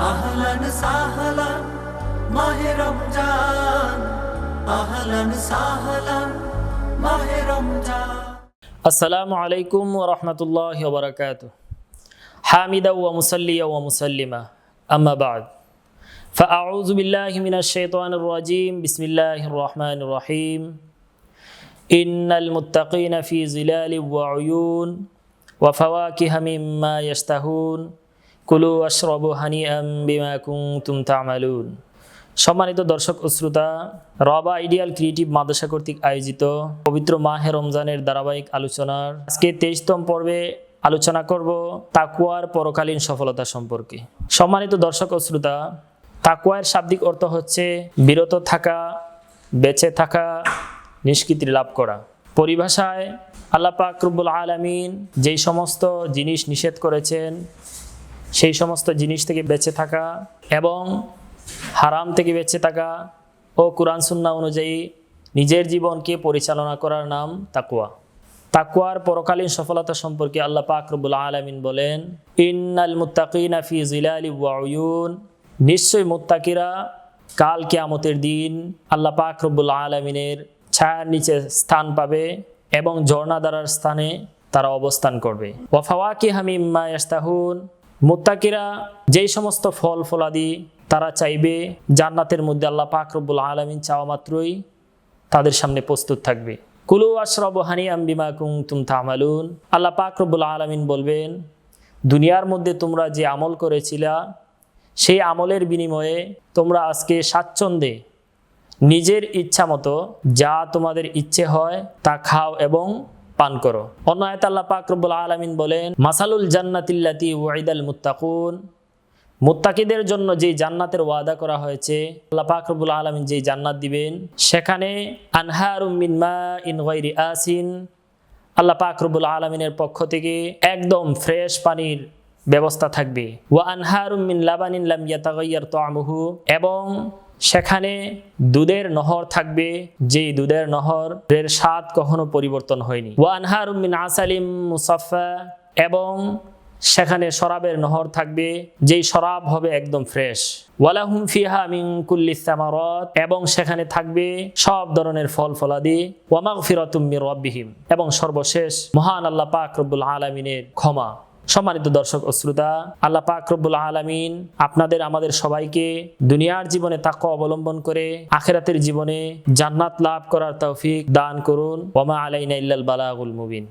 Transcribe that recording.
أهلا سهلا ماهي رمضان. أهلا سهلا ماهي رمضان. السلام عليكم ورحمة الله وبركاته. حامدا ومصليا ومسلما. أما بعد فأعوذ بالله من الشيطان الرجيم. بسم الله الرحمن الرحيم. إن المتقين في ظلال وعيون وفواكه مما يشتهون. কুলু আশরবু হানি বিমা তামালুন। সম্মানিত দর্শক ও শ্রোতা, রবা আইডিয়াল ক্রিয়েটিভ মাদ্রাসা কর্তৃক আয়োজিত পবিত্র মাহে রমজানের ধারাবাহিক আলোচনার আজকে তেইশতম পর্বে আলোচনা করব তাকুয়ার পরকালীন সফলতা সম্পর্কে। সম্মানিত দর্শক ও শ্রোতা তাকুয়ার শাব্দিক অর্থ হচ্ছে বিরত থাকা, বেঁচে থাকা, নিষ্কৃতি লাভ করা। পরিভাষায় আল্লাপাকুবুল আলমিন যেই সমস্ত জিনিস নিষেধ করেছেন সেই সমস্ত জিনিস থেকে বেঁচে থাকা এবং হারাম থেকে বেঁচে থাকা ও কোরআন সুন্না অনুযায়ী নিজের জীবনকে পরিচালনা করার নাম তাকুয়া তাকুয়ার পরকালীন সফলতা সম্পর্কে আল্লাহ পাক রব্বুল আলামিন বলেন, ইন্নাল মুত্তাকিনা ফি জিলালি ওয়াউয়ুন নিশ্চয় মুত্তাকিরা কাল কিয়ামতের দিন আল্লাহ পাক রব্বুল আলামিনের ছায়ার নিচে স্থান পাবে এবং ঝর্ণাধারার স্থানে তারা অবস্থান করবে। ওয়াফাওয়াকি হামিম্মা ইয়াস্তাহুন মুত্তাকিরা যেই সমস্ত ফল ফলাদি তারা চাইবে, জান্নাতের মধ্যে আল্লাহ পাক রব্বুল আলমিন চাওয়া মাত্রই তাদের সামনে প্রস্তুত থাকবে। কুলু আশরব হানি আম্বিমা কুং তুম তামালুন। আল্লাহ পাক রব্বুল আলমিন বলবেন, দুনিয়ার মধ্যে তোমরা যে আমল করেছিলা, সেই আমলের বিনিময়ে তোমরা আজকে স্বাচ্ছন্দ্যে নিজের ইচ্ছা মতো যা তোমাদের ইচ্ছে হয় তা খাও এবং পান করো। অন্য আয়ত আল্লাহ পাক রব্বুল আলমিন বলেন, মাসালুল জান্নাতিল্লাতি ওয়াইদাল মুত্তাকুন। মুত্তাকিদের জন্য যেই জান্নাতের ওয়াদা করা হয়েছে, আল্লাহ পাক রব্বুল আলমিন যেই জান্নাত দিবেন, সেখানে আনহারুম মিন মা ইন গৈরি আসিন। আল্লাহ পাক রব্বুল আলমিনের পক্ষ থেকে একদম ফ্রেশ পানির ব্যবস্থা থাকবে। ওয়া আনহারুম মিন লাবানিন লাম ইয়াতাগাইয়ার তামুহু এবং সেখানে দুধের নহর থাকবে, যেই দুধের নহরের স্বাদ কখনো পরিবর্তন হয়নি। ওয়া আনহারুম মিন আসালিম মুসাফা এবং সেখানে শরাবের নহর থাকবে, যেই শরাব হবে একদম ফ্রেশ। ওয়ালাহুম ফিহা মিন কুল্লি সামারত, এবং সেখানে থাকবে সব ধরনের ফল ফলাদি। ওয়ামাগ ফিরাতুম মির রব্বিহিম, এবং সর্বশেষ মহান আল্লাহ পাক রব্বুল আলামিনের ক্ষমা। সম্মানিত দর্শক ও শ্রোতা, আল্লাহ পাক রব্বুল আলামিন আপনাদের, আমাদের সবাইকে দুনিয়ার জীবনে তাকে অবলম্বন করে আখেরাতের জীবনে জান্নাত লাভ করার তৌফিক দান করুন। ওমা আলাইনা ইল্লাল বালাগুল মুবিন।